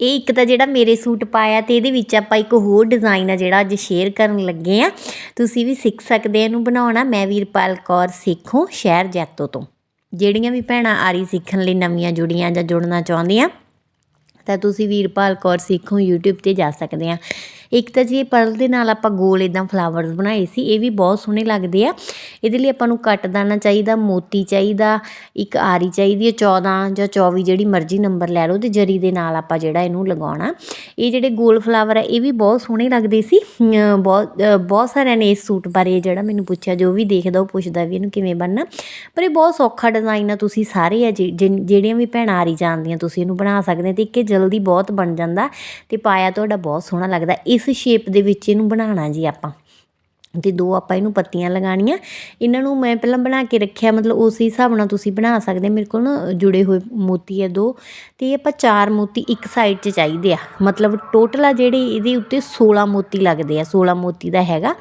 ਇਹ ਇੱਕ ਤਾਂ ਜਿਹੜਾ ਮੇਰੇ ਸੂਟ ਪਾਇਆ ਤੇ ਇਹਦੇ ਵਿੱਚ ਆਪਾਂ ਇੱਕ ਹੋਰ ਡਿਜ਼ਾਈਨ ਆ ਜਿਹੜਾ ਅੱਜ ਸ਼ੇਅਰ ਕਰਨ ਲੱਗੇ ਆ। ਤੁਸੀਂ ਵੀ ਸਿੱਖ ਸਕਦੇ ਆ ਇਹਨੂੰ ਬਣਾਉਣਾ। ਮੈਂ ਵੀਰਪਾਲ ਕੌਰ ਸਿੱਖੋ, ਸ਼ਹਿਰ ਜੈਤੋ ਤੋਂ। ਜਿਹੜੀਆਂ ਵੀ ਭੈਣਾਂ ਆਰੀ ਸਿੱਖਣ ਲਈ ਨਵੀਆਂ ਜੁੜੀਆਂ ਜਾਂ ਜੁੜਨਾ ਚਾਹੁੰਦੀਆਂ, ਤਾਂ ਤੁਸੀਂ ਵੀਰਪਾਲ ਕੌਰ ਸਿੱਖੋ YouTube ਤੇ ਜਾ ਸਕਦੇ ਆ। ਇੱਕ ਤਾਂ ਜੀ ਪਰਲ ਦੇ ਨਾਲ ਆਪਾਂ ਗੋਲ ਇਦਾਂ ਫਲਾਵਰਸ ਬਣਾਏ ਸੀ, ਇਹ ਵੀ ਬਹੁਤ ਸੋਹਣੇ ਲੱਗਦੇ ਆ। ਇਹਦੇ ਲਈ ਆਪਾਂ ਨੂੰ ਕੱਟ ਚਾਹੀਦਾ, ਮੋਤੀ ਚਾਹੀਦਾ, ਇੱਕ ਆਰੀ ਚਾਹੀਦੀ ਹੈ 14 ਜਾਂ 24 ਜਿਹੜੀ ਮਰਜ਼ੀ ਨੰਬਰ ਲੈ ਲਓ ਤੇ ਜਰੀ ਦੇ ਨਾਲ ਆਪਾਂ ਜਿਹੜਾ ਇਹਨੂੰ ਲਗਾਉਣਾ। ਇਹ ਜਿਹੜੇ ਗੋਲ ਫਲਾਵਰ ਆ, ਇਹ ਵੀ ਬਹੁਤ ਸੋਹਣੇ ਲੱਗਦੇ ਸੀ। ਬਹੁਤ ਬਹੁਤ ਸਾਰਿਆਂ ਨੇ ਇਸ ਸੂਟ ਬਾਰੇ ਜਿਹੜਾ ਮੈਨੂੰ ਪੁੱਛਿਆ, ਜੋ ਵੀ ਦੇਖਦਾ ਉਹ ਪੁੱਛਦਾ ਵੀ ਇਹਨੂੰ ਕਿਵੇਂ ਬਣਨਾ। ਪਰ ਇਹ ਬਹੁਤ ਸੌਖਾ ਡਿਜ਼ਾਈਨ ਆ, ਤੁਸੀਂ ਸਾਰੇ ਆ ਜਿ- ਜਿਹੜੀਆਂ ਵੀ ਭੈਣਾਂ ਆਰੀ ਜਾਣਦੀਆਂ, ਤੁਸੀਂ ਇਹਨੂੰ ਬਣਾ ਸਕਦੇ ਹੋ ਤੇ ਇੱਕ ਇਹ ਜਲਦੀ ਬਹੁਤ ਬਣ ਜਾਂਦਾ ਤੇ ਪਾਇਆ ਤੁਹਾਡਾ ਬਹੁਤ ਸੋਹਣਾ ਲੱਗਦਾ। ਇਸ ਸ਼ੇਪ ਦੇ ਵਿੱਚ ਇਹਨੂੰ ਬਣਾਉਣਾ ਜੀ ਆਪਾਂ। ਤੇ ਦੋ ਆਪਾਂ ਇਹਨੂੰ ਪੱਤੀਆਂ ਲਗਾਣੀਆਂ ਇਹਨਾਂ ਨੂੰ ਮੈਂ ਪਹਿਲਾਂ ਬਣਾ ਕੇ ਰੱਖਿਆ, ਮਤਲਬ ਉਸ ਹਿਸਾਬ ਨਾਲ ਤੁਸੀਂ ਬਣਾ ਸਕਦੇ। ਮੇਰੇ ਕੋਲ ਨਾ ਜੁੜੇ ਹੋਏ ਮੋਤੀ ਆ ਦੋ। ਤੇ ਆਪਾਂ ਚਾਰ ਮੋਤੀ ਇੱਕ ਸਾਈਡ 'ਚ ਚਾਹੀਦੇ ਆ। ਮਤਲਬ ਟੋਟਲ ਆ ਜਿਹੜੇ ਇਹਦੇ ਉੱਤੇ 16 ਮੋਤੀ ਲੱਗਦੇ ਆ। 16 ਮੋਤੀ ਦਾ ਹੈਗਾ।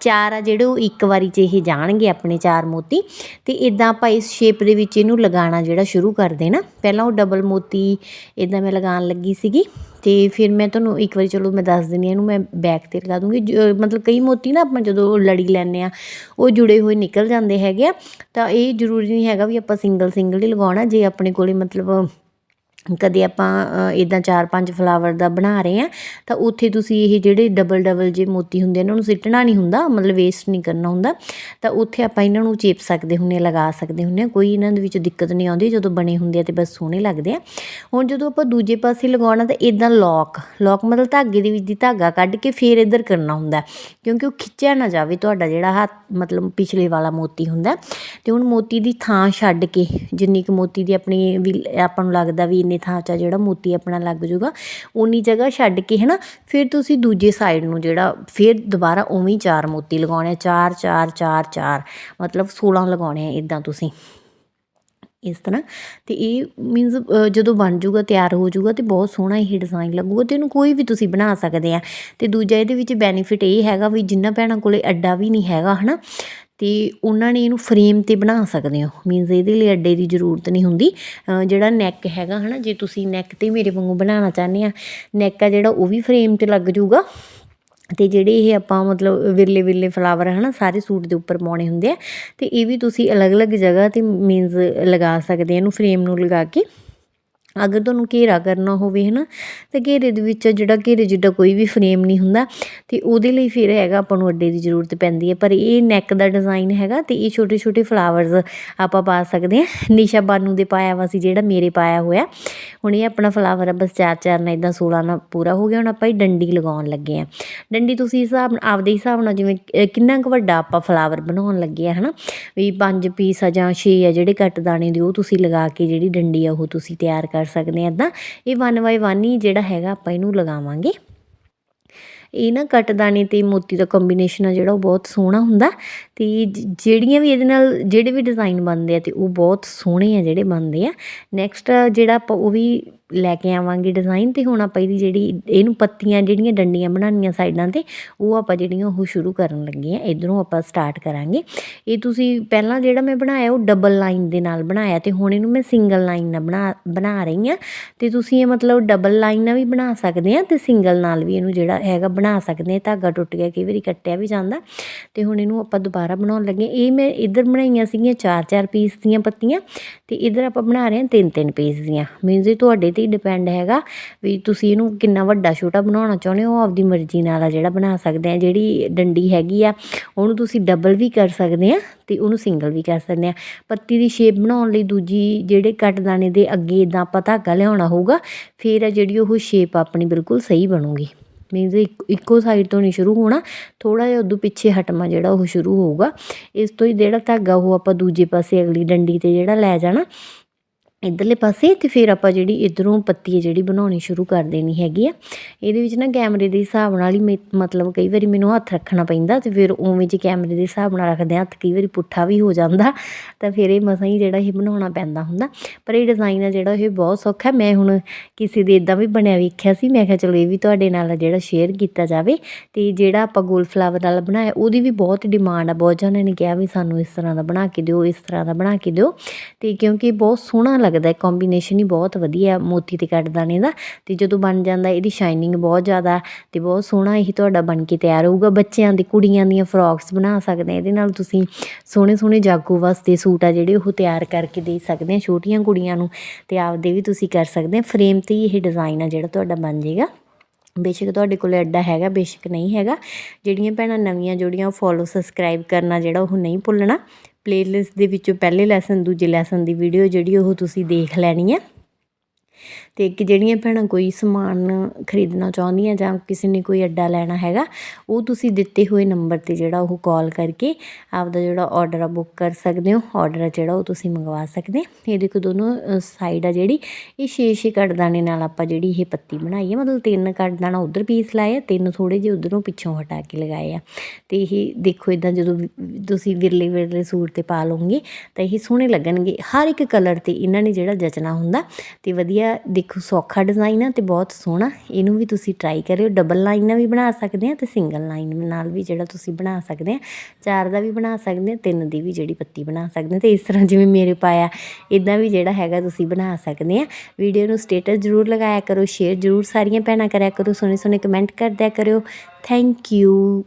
ਚਾਰ ਆ ਜਿਹੜੇ ਉਹ ਇੱਕ ਵਾਰੀ 'ਚ ਇਹ ਜਾਣਗੇ ਆਪਣੇ ਚਾਰ ਮੋਤੀ। ਤੇ ਇਦਾਂ ਆਪਾਂ ਇਸ ਸ਼ੇਪ ਦੇ ਵਿੱਚ ਇਹਨੂੰ ਲਗਾਉਣਾ ਜਿਹੜਾ ਸ਼ੁਰੂ ਕਰ ਦੇਣਾ ਪਹਿਲਾਂ ਉਹ ਡਬਲ ਮੋਤੀ ਇਦਾਂ ਮੈਂ ਲਗਾਉਣ ਲੱਗੀ ਸੀਗੀ। ਤੇ ਫਿਰ ਮੈਂ ਤੁਹਾਨੂੰ ਇੱਕ ਵਾਰੀ ਚਲੋ ਮੈਂ ਦੱਸ ਦਿੰਦੀ ਹਾਂ, ਇਹਨੂੰ ਮੈਂ ਬੈਕ ਤੇ ਲਗਾ ਦੂੰਗੀ। ਜ- ਮਤਲਬ ਕਈ ਮੋਤੀ ਨਾ ਆਪਾਂ ਜਦੋਂ ਲੜੀ ਲੈਂਦੇ ਆ ਉਹ ਜੁੜੇ ਹੋਏ ਨਿਕਲ ਜਾਂਦੇ ਹੈਗੇ ਆ। ਤਾਂ ਇਹ ਜ਼ਰੂਰੀ ਨਹੀਂ ਹੈਗਾ ਵੀ ਆਪਾਂ ਸਿੰਗਲ ਸਿੰਗਲ ਹੀ ਲਗਾਉਣਾ। ਜੇ ਆਪਣੇ ਕੋਲੇ ਮਤਲਬ ਕਦੇ ਆਪਾਂ ਇੱਦਾਂ ਚਾਰ ਪੰਜ ਫਲਾਵਰ ਦਾ ਬਣਾ ਰਹੇ ਆ ਤਾਂ ਉੱਥੇ ਤੁਸੀਂ ਇਹ ਜਿਹੜੇ ਡਬਲ ਡਬਲ ਜੇ ਮੋਤੀ ਹੁੰਦੇ ਇਹਨਾਂ ਨੂੰ ਸਿੱਟਣਾ ਨਹੀਂ ਹੁੰਦਾ, ਮਤਲਬ ਵੇਸਟ ਨਹੀਂ ਕਰਨਾ ਹੁੰਦਾ, ਤਾਂ ਉੱਥੇ ਆਪਾਂ ਇਹਨਾਂ ਨੂੰ ਚੇਪ ਸਕਦੇ ਹੁੰਨੇ ਆ ਲਗਾ ਸਕਦੇ ਹੁੰਨੇ ਆ ਕੋਈ ਇਹਨਾਂ ਦੇ ਵਿੱਚ ਦਿੱਕਤ ਨਹੀਂ ਆਉਂਦੀ, ਜਦੋਂ ਬਣੇ ਹੁੰਦੇ ਆ ਤੇ ਬਸ ਸੋਹਣੇ ਲੱਗਦੇ ਆ। ਹੁਣ ਜਦੋਂ ਆਪਾਂ ਦੂਜੇ ਪਾਸੇ ਲਗਾਉਣਾ, ਤਾਂ ਇਦਾਂ ਲੌਕ ਲੌਕ ਮਤਲਬ ਧਾਗੇ ਦੇ ਵਿੱਚ ਦੀ ਧਾਗਾ ਕੱਢ ਕੇ ਫੇਰ ਇੱਧਰ ਕਰਨਾ ਹੁੰਦਾ ਕਿਉਂਕਿ ਉਹ ਖਿੱਚਿਆ ਨਾ ਜਾਵੇ ਤੁਹਾਡਾ ਜਿਹੜਾ ਹੱਥ, ਮਤਲਬ ਪਿਛਲੇ ਵਾਲਾ ਮੋਤੀ ਹੁੰਦਾ ਤੇ ਹੁਣ ਮੋਤੀ ਦੀ ਥਾਂ ਛੱਡ ਕੇ, ਜਿੰਨੀ ਕੁ ਮੋਤੀ ਦੀ ਆਪਣੀ ਵੀ, ਆਪਾਂ ਨੂੰ ਲੱਗਦਾ ਵੀ ਇੰਨੇ ਥਾਂ 'ਚ ਜਿਹੜਾ ਮੋਤੀ ਆਪਣਾ ਲੱਗ ਜਾਊਗਾ ਉਨੀ ਜਗ੍ਹਾ ਛੱਡ ਕੇ ਹੈ ਨਾ ਫਿਰ ਤੁਸੀਂ ਦੂਜੇ ਸਾਈਡ ਨੂੰ ਜਿਹੜਾ, ਫਿਰ ਦੁਬਾਰਾ ਉਵੇਂ ਹੀ ਚਾਰ ਮੋਤੀ ਲਗਾਉਣੇ ਆ, ਚਾਰ ਚਾਰ ਚਾਰ ਚਾਰ, ਮਤਲਬ 16 ਲਗਾਉਣੇ ਆ ਇਦਾਂ ਤੁਸੀਂ। ਇਸ ਤਰ੍ਹਾਂ, ਤੇ ਇਹ ਮੀਨਸ ਜਦੋਂ ਬਣ ਜੂਗਾ ਤਿਆਰ ਹੋ ਜੂਗਾ ਤੇ ਬਹੁਤ ਸੋਹਣਾ ਇਹ ਡਿਜ਼ਾਈਨ ਲੱਗੂਗਾ, ਤੇ ਇਹਨੂੰ ਕੋਈ ਵੀ ਤੁਸੀਂ ਬਣਾ ਸਕਦੇ ਆ। ਤੇ ਦੂਜਾ ਇਹਦੇ ਵਿੱਚ ਬੈਨੀਫਿਟ ਇਹ ਹੈਗਾ ਵੀ ਜਿੰਨਾ ਭੈਣਾਂ ਕੋਲੇ ਅੱਡਾ ਵੀ ਨਹੀਂ ਹੈਗਾ, ਹਨਾ ਤੇ ਉਹਨਾਂ ਨੇ ਇਹਨੂੰ ਫਰੇਮ ਤੇ ਬਣਾ ਸਕਦੇ ਹੋ। ਮੀਨਸ ਇਹਦੇ ਲਈ ਅੱਡੇ ਦੀ ਜ਼ਰੂਰਤ ਨਹੀਂ ਹੁੰਦੀ। ਜਿਹੜਾ ਨੈਕ ਹੈਗਾ ਹਨਾ, ਜੇ ਤੁਸੀਂ ਨੈਕ ਤੇ ਮੇਰੇ ਵਾਂਗੂ ਬਣਾਉਣਾ ਚਾਹੁੰਦੇ ਆ ਨੈਕ ਆ ਜਿਹੜਾ ਉਹ ਵੀ ਫਰੇਮ ਤੇ ਲੱਗ ਜਾਊਗਾ। ਤੇ ਜਿਹੜੇ ਇਹ ਆਪਾਂ ਮਤਲਬ ਵਿਰਲੇ ਵਿਰਲੇ ਫਲਾਵਰ ਹਨਾ, ਸਾਰੇ ਸੂਟ ਦੇ ਉੱਪਰ ਪਾਉਣੇ ਹੁੰਦੇ ਆ। ਤੇ ਇਹ ਵੀ ਤੁਸੀਂ ਅਲੱਗ-ਅਲੱਗ ਜਗ੍ਹਾ ਤੇ ਮੀਨਸ ਲਗਾ ਸਕਦੇ ਇਹਨੂੰ ਫਰੇਮ ਨੂੰ ਲਗਾ ਕੇ। ਅਗਰ ਤੁਹਾਨੂੰ ਘੇਰਾ ਕਰਨਾ ਹੋਵੇ ਹੈ ਨਾ ਤਾਂ ਘੇਰੇ ਦੇ ਵਿੱਚ ਜਿਹੜਾ ਘੇਰੇ ਜਿੱਡਾ ਕੋਈ ਵੀ ਫਰੇਮ ਨਹੀਂ ਹੁੰਦਾ, ਤੇ ਉਹਦੇ ਲਈ ਫਿਰ ਹੈਗਾ ਆਪਾਂ ਨੂੰ ਅੱਡੇ ਦੀ ਜ਼ਰੂਰਤ ਪੈਂਦੀ ਹੈ। ਪਰ ਇਹ ਨੈਕ ਦਾ ਡਿਜ਼ਾਈਨ ਹੈਗਾ ਤੇ ਇਹ ਛੋਟੇ ਛੋਟੇ ਫਲਾਵਰਸ ਆਪਾਂ ਪਾ ਸਕਦੇ ਹਾਂ। ਨਿਸ਼ਾ ਬਾਨੂ ਦੇ ਪਾਇਆ ਵਾ ਸੀ ਜਿਹੜਾ ਮੇਰੇ ਪਾਇਆ ਹੋਇਆ। ਹੁਣ ਇਹ ਆਪਣਾ ਫਲਾਵਰ ਆ, ਬਸ ਚਾਰ ਚਾਰ ਨਾਲ ਇਦਾਂ 16 ਨਾਲ ਪੂਰਾ ਹੋ ਗਿਆ। ਹੁਣ ਆਪਾਂ ਇਹ ਡੰਡੀ ਲਗਾਉਣ ਲੱਗੇ ਆ ਡੰਡੀ ਤੁਸੀਂ ਹਿਸਾਬ ਨਾਲ, ਆਪਦੇ ਹਿਸਾਬ ਨਾਲ ਜਿਵੇਂ ਕਿੰਨਾ ਕੁ ਵੱਡਾ ਆਪਾਂ ਫਲਾਵਰ ਬਣਾਉਣ ਲੱਗੇ ਆ ਹਨਾ? ਵੀ ਪੰਜ ਪੀਸ ਆ ਜਾਂ 6 ਆ ਜਿਹੜੇ ਕੱਟ ਦਾਣੇ ਦੇ, ਉਹ ਤੁਸੀਂ ਲਗਾ ਕੇ ਜਿਹੜੀ ਡੰਡੀ ਆ, ਉਹ ਤੁਸੀਂ ਤਿਆਰ ਕਰ ਕਰ ਸਕਦੇ ਆ ਇਦਾਂ ਇਹ 1 ਬਾਈ 1 ਹੀ ਜਿਹੜਾ ਹੈਗਾ ਆਪਾਂ ਇਹਨੂੰ ਲਗਾਵਾਂਗੇ। ਇਹ ਨਾ ਕੱਟ ਦਾਣੇ ਤੇ ਮੋਤੀ ਦਾ ਕੰਬੀਨੇਸ਼ਨ ਆ ਜਿਹੜਾ ਉਹ ਬਹੁਤ ਸੋਹਣਾ ਹੁੰਦਾ ਤੇ ਜਿਹੜੀਆਂ ਵੀ ਇਹਦੇ ਨਾਲ ਜਿਹੜੇ ਵੀ ਡਿਜ਼ਾਈਨ ਬਣਦੇ ਆ ਤੇ ਉਹ ਬਹੁਤ ਸੋਹਣੇ ਆ ਜਿਹੜੇ ਬਣਦੇ ਆ। ਨੈਕਸਟ ਜਿਹੜਾ ਆਪਾਂ ਉਹ ਵੀ ਲੈ ਕੇ ਆਵਾਂਗੇ ਡਿਜ਼ਾਈਨ ਤੇ ਹੁਣ ਆਪਾਂ ਇਹਦੀ ਜਿਹੜੀ, ਇਹਨੂੰ ਪੱਤੀਆਂ ਜਿਹੜੀਆਂ ਡੰਡੀਆਂ ਬਣਾਉਣੀਆਂ ਸਾਈਡਾਂ ਤੇ, ਉਹ ਆਪਾਂ ਜਿਹੜੀਆਂ ਉਹ ਸ਼ੁਰੂ ਕਰਨ ਲੱਗੇ ਆ ਇਧਰੋਂ ਆਪਾਂ ਸਟਾਰਟ ਕਰਾਂਗੇ। ਇਹ ਤੁਸੀਂ ਪਹਿਲਾਂ ਜਿਹੜਾ ਮੈਂ ਬਣਾਇਆ, ਉਹ ਡਬਲ ਲਾਈਨ ਦੇ ਨਾਲ ਬਣਾਇਆ ਤੇ ਹੁਣ ਇਹਨੂੰ ਮੈਂ ਸਿੰਗਲ ਲਾਈਨ ਨਾਲ ਬਣਾ ਬਣਾ ਰਹੀ ਆ ਤੇ ਤੁਸੀਂ ਇਹ ਮਤਲਬ ਡਬਲ ਲਾਈਨ ਨਾਲ ਵੀ ਬਣਾ ਸਕਦੇ ਆ ਤੇ ਸਿੰਗਲ ਨਾਲ ਵੀ ਇਹਨੂੰ ਜਿਹੜਾ ਹੈਗਾ ਬਣਾ ਸਕਦੇ ਆ ਧਾਗਾ ਟੁੱਟ ਗਿਆ, ਕਈ ਵਾਰੀ ਕੱਟਿਆ ਵੀ ਜਾਂਦਾ। ਤੇ ਹੁਣ ਇਹਨੂੰ ਆਪਾਂ ਦੁਬਾਰਾ ਬਣਾਉਣ ਲੱਗੇ ਇਹ ਮੈਂ ਇੱਧਰ ਬਣਾਈਆਂ ਸੀਗੀਆਂ ਚਾਰ ਚਾਰ ਪੀਸ ਦੀਆਂ ਪੱਤੀਆਂ ਤੇ ਇੱਧਰ ਆਪਾਂ ਬਣਾ ਰਹੇ ਹਾਂ ਤਿੰਨ ਤਿੰਨ ਪੀਸ ਦੀਆਂ। ਮੀਨਸ ਇਹ ਤੁਹਾਡੇ ਤੇ ਹੀ ਡਿਪੈਂਡ ਹੈਗਾ ਵੀ ਤੁਸੀਂ ਇਹਨੂੰ ਕਿੰਨਾ ਵੱਡਾ ਛੋਟਾ ਬਣਾਉਣਾ ਚਾਹੁੰਦੇ ਹੋ, ਉਹ ਆਪਦੀ ਮਰਜ਼ੀ ਨਾਲ ਆ ਜਿਹੜਾ ਬਣਾ ਸਕਦੇ ਆ, ਜਿਹੜੀ ਡੰਡੀ ਹੈਗੀ ਆ, ਉਹਨੂੰ ਤੁਸੀਂ ਡਬਲ ਵੀ ਕਰ ਸਕਦੇ ਆ ਤੇ ਉਹਨੂੰ ਸਿੰਗਲ ਵੀ ਕਰ ਸਕਦੇ ਆ। ਪੱਤੀ ਦੀ ਸ਼ੇਪ ਬਣਾਉਣ ਲਈ ਦੂਜੀ ਜਿਹੜੇ ਕੱਟ ਦਾਣੇ ਦੇ ਅੱਗੇ ਇਦਾਂ ਆਪਾਂ ਧਾਗਾ ਲਿਆਉਣਾ ਹੋਊਗਾ, ਫਿਰ ਆ ਜਿਹੜੀ ਉਹ ਸ਼ੇਪ ਆਪਣੀ ਬਿਲਕੁਲ ਸਹੀ ਬਣੂਗੀ। ਮੀਨਸ ਇੱਕੋ ਸਾਈਡ ਤੋਂ ਨਹੀਂ ਸ਼ੁਰੂ ਹੋਣਾ ਥੋੜਾ ਜਿਹਾ ਉਦੋਂ ਪਿੱਛੇ ਹਟਮਾ ਜਿਹੜਾ ਉਹ ਸ਼ੁਰੂ ਹੋਊਗਾ। ਇਸ ਤੋਂ ਹੀ ਜਿਹੜਾ ਧਾਗਾ ਉਹ ਆਪਾਂ ਦੂਜੇ ਪਾਸੇ ਅਗਲੀ ਡੰਡੀ ਤੇ ਜਿਹੜਾ ਲੈ ਜਾਣਾ ਇਧਰਲੇ ਪਾਸੇ ਤੇ ਫਿਰ ਆਪਾਂ ਜਿਹੜੀ ਇਧਰੋਂ ਪੱਤੀ ਹੈ ਜਿਹੜੀ ਬਣਾਉਣੀ ਸ਼ੁਰੂ ਕਰ ਦੇਣੀ ਹੈਗੀ ਆ। ਇਹਦੇ ਵਿੱਚ ਨਾ ਕੈਮਰੇ ਦੇ ਹਿਸਾਬ ਨਾਲ ਹੀ ਮੇ- ਮਤਲਬ ਕਈ ਵਾਰੀ ਮੈਨੂੰ ਹੱਥ ਰੱਖਣਾ ਪੈਂਦਾ ਤੇ ਫਿਰ ਉਵੇਂ ਜੇ ਕੈਮਰੇ ਦੇ ਹਿਸਾਬ ਨਾਲ ਰੱਖਦੇ ਆ ਹੱਥ ਕਈ ਵਾਰੀ ਪੁੱਠਾ ਵੀ ਹੋ ਜਾਂਦਾ ਤਾਂ ਫਿਰ ਇਹ ਮਸਾਂ ਹੀ ਜਿਹੜਾ ਇਹ ਬਣਾਉਣਾ ਪੈਂਦਾ ਹੁੰਦਾ। ਪਰ ਇਹ ਡਿਜ਼ਾਈਨ ਆ ਜਿਹੜਾ ਇਹ ਬਹੁਤ ਸੌਖਾ ਮੈਂ ਹੁਣ ਕਿਸੇ ਦੇ ਇਦਾਂ ਵੀ ਬਣਿਆ ਵੇਖਿਆ ਸੀ, ਮੈਂ ਕਿਹਾ ਚਲੋ ਇਹ ਵੀ ਤੁਹਾਡੇ ਨਾਲ ਜਿਹੜਾ ਸ਼ੇਅਰ ਕੀਤਾ ਜਾਵੇ ਤੇ ਜਿਹੜਾ ਆਪਾਂ ਗੋਲ ਫਲਾਵਰ ਨਾਲ ਬਣਾਇਆ, ਉਹਦੀ ਵੀ ਬਹੁਤ ਡਿਮਾਂਡ ਆ। ਬਹੁਤ ਜਣਿਆਂ ਨੇ ਕਿਹਾ ਵੀ ਸਾਨੂੰ ਇਸ ਤਰ੍ਹਾਂ ਦਾ ਬਣਾ ਕੇ ਦਿਓ, ਇਸ ਤਰ੍ਹਾਂ ਦਾ ਬਣਾ ਕੇ ਦਿਓ ਤੇ ਕਿਉਂਕਿ ਬਹੁਤ ਸੋਹਣਾ ਲੱਗਦਾ ਕੰਬੀਨੇਸ਼ਨ ਹੀ ਬਹੁਤ ਵਧੀਆ ਮੋਤੀ ਤੇ ਕੱਟਦਾਨੇ ਦਾ ਤੇ ਜਦੋਂ ਬਣ ਜਾਂਦਾ ਇਹਦੀ ਸ਼ਾਈਨਿੰਗ ਬਹੁਤ ਜ਼ਿਆਦਾ ਤੇ ਬਹੁਤ ਸੋਹਣਾ ਇਹ ਤੁਹਾਡਾ ਬਣ ਕੇ ਤਿਆਰ ਹੋਊਗਾ। ਬੱਚਿਆਂ ਦੇ, ਕੁੜੀਆਂ ਦੀਆਂ ਫਰੋਕਸ ਬਣਾ ਸਕਦੇ ਆ ਇਹਦੇ ਨਾਲ ਤੁਸੀਂ ਸੋਹਣੇ ਸੋਹਣੇ ਜਾਗੋ ਵਾਸਤੇ ਸੂਟ ਆ ਜਿਹੜੇ ਉਹ ਤਿਆਰ ਕਰਕੇ ਦੇ ਸਕਦੇ ਆ ਛੋਟੀਆਂ ਕੁੜੀਆਂ ਨੂੰ ਤੇ ਆਪਦੇ ਵੀ ਤੁਸੀਂ ਕਰ ਸਕਦੇ ਆ ਫਰੇਮ ਤੇ ਹੀ ਇਹ ਡਿਜ਼ਾਈਨ ਆ ਜਿਹੜਾ ਤੁਹਾਡਾ ਬਣ ਜਾਏਗਾ। ਬੇਸ਼ੱਕ ਤੁਹਾਡੇ ਕੋਲ ਐਡਾ ਹੈਗਾ, ਬੇਸ਼ੱਕ ਨਹੀਂ ਹੈਗਾ। ਜਿਹੜੀਆਂ ਭੈਣਾਂ ਨਵੀਆਂ ਜੁੜੀਆਂ ਫੋਲੋ ਸਬਸਕ੍ਰਾਈਬ ਕਰਨਾ ਜਿਹੜਾ ਉਹ ਨਹੀਂ ਭੁੱਲਣਾ। ਪਲੇਲਿਸਟ ਦੇ ਵਿੱਚੋਂ ਪਹਿਲੇ ਲੈਸਨ ਦੂਜੇ ਲੈਸਨ ਦੀ ਵੀਡੀਓ ਜਿਹੜੀ ਉਹ ਤੁਸੀਂ ਦੇਖ ਲੈਣੀ ਹੈ ਤੇ ਇੱਕ ਜਿਹੜੀਆਂ ਭੈਣਾਂ ਕੋਈ ਸਮਾਨ ਖਰੀਦਣਾ ਚਾਹੁੰਦੀਆਂ ਜਾਂ ਕਿਸੇ ਨੇ ਕੋਈ ਅੱਡਾ ਲੈਣਾ ਹੈਗਾ, ਉਹ ਤੁਸੀਂ ਦਿੱਤੇ ਹੋਏ ਨੰਬਰ ਤੇ ਜਿਹੜਾ ਉਹ ਕਾਲ ਕਰਕੇ ਆਪਦਾ ਜਿਹੜਾ ਆਰਡਰ ਆ ਬੁੱਕ ਕਰ ਸਕਦੇ ਹੋ। ਆਰਡਰ ਆ ਜਿਹੜਾ ਉਹ ਤੁਸੀਂ ਮੰਗਵਾ ਸਕਦੇ ਇਹ ਦੇਖੋ ਦੋਨੋਂ ਸਾਈਡ ਆ ਜਿਹੜੀ, ਇਹ ਛੇ ਛੇ ਕੱਟਦਾਨੇ ਨਾਲ ਆਪਾਂ ਜਿਹੜੀ ਇਹ ਪੱਤੀ ਬਣਾਈ ਹੈ ਮਤਲਬ ਤਿੰਨ ਕੱਟਦਾਨਾ ਉਧਰ ਪੀਸ ਲਾਏ ਆ, ਤਿੰਨ ਥੋੜੇ ਜਿਹੇ ਉਧਰੋਂ ਪਿੱਛੋਂ ਹਟਾ ਕੇ ਲਗਾਏ ਆ। ਤੇ ਇਹ ਦੇਖੋ ਇਦਾਂ ਜਦੋਂ ਤੁਸੀਂ ਵਿਰਲੇ ਵਿਰਲੇ ਸੂਟ ਤੇ ਪਾ ਲਓਗੇ, ਤਾਂ ਇਹ ਸੋਹਣੇ ਲੱਗਣਗੇ। ਹਰ ਇੱਕ ਕਲਰ ਤੇ ਇਹਨਾਂ ਨੇ ਜਿਹੜਾ ਜਚਣਾ ਹੁੰਦਾ, ਤੇ ਵਧੀਆ ਦੇਖੋ ਸੌਖਾ ਡਿਜ਼ਾਈਨ ਆ ਤੇ ਬਹੁਤ ਸੋਹਣਾ। ਇਹਨੂੰ ਵੀ ਤੁਸੀਂ ਟਰਾਈ ਕਰਿਓ। ਡਬਲ ਲਾਈਨ ਨਾਲ ਵੀ ਬਣਾ ਸਕਦੇ ਆ ਤੇ ਸਿੰਗਲ ਲਾਈਨ ਨਾਲ ਵੀ ਜਿਹੜਾ ਤੁਸੀਂ ਬਣਾ ਸਕਦੇ ਆ। ਚਾਰ ਦਾ ਵੀ ਬਣਾ ਸਕਦੇ ਆ, ਤਿੰਨ ਦੀ ਵੀ ਜਿਹੜੀ ਪੱਤੀ ਬਣਾ ਸਕਦੇ ਆ ਤੇ ਇਸ ਤਰ੍ਹਾਂ ਜਿਵੇਂ ਮੇਰੇ ਪਾਇਆ ਇਦਾਂ ਵੀ ਜਿਹੜਾ ਹੈਗਾ ਤੁਸੀਂ ਬਣਾ ਸਕਦੇ ਆ। ਵੀਡੀਓ ਨੂੰ ਸਟੇਟਸ ਜ਼ਰੂਰ ਲਗਾਇਆ ਕਰੋ ਸ਼ੇਅਰ ਜ਼ਰੂਰ ਸਾਰੀਆਂ ਭੈਣਾਂ ਕਰਿਆ ਕਰੋ ਸੋਹਣੇ ਸੋਹਣੇ ਕਮੈਂਟ ਕਰਦਿਆ ਕਰਿਓ। Thank you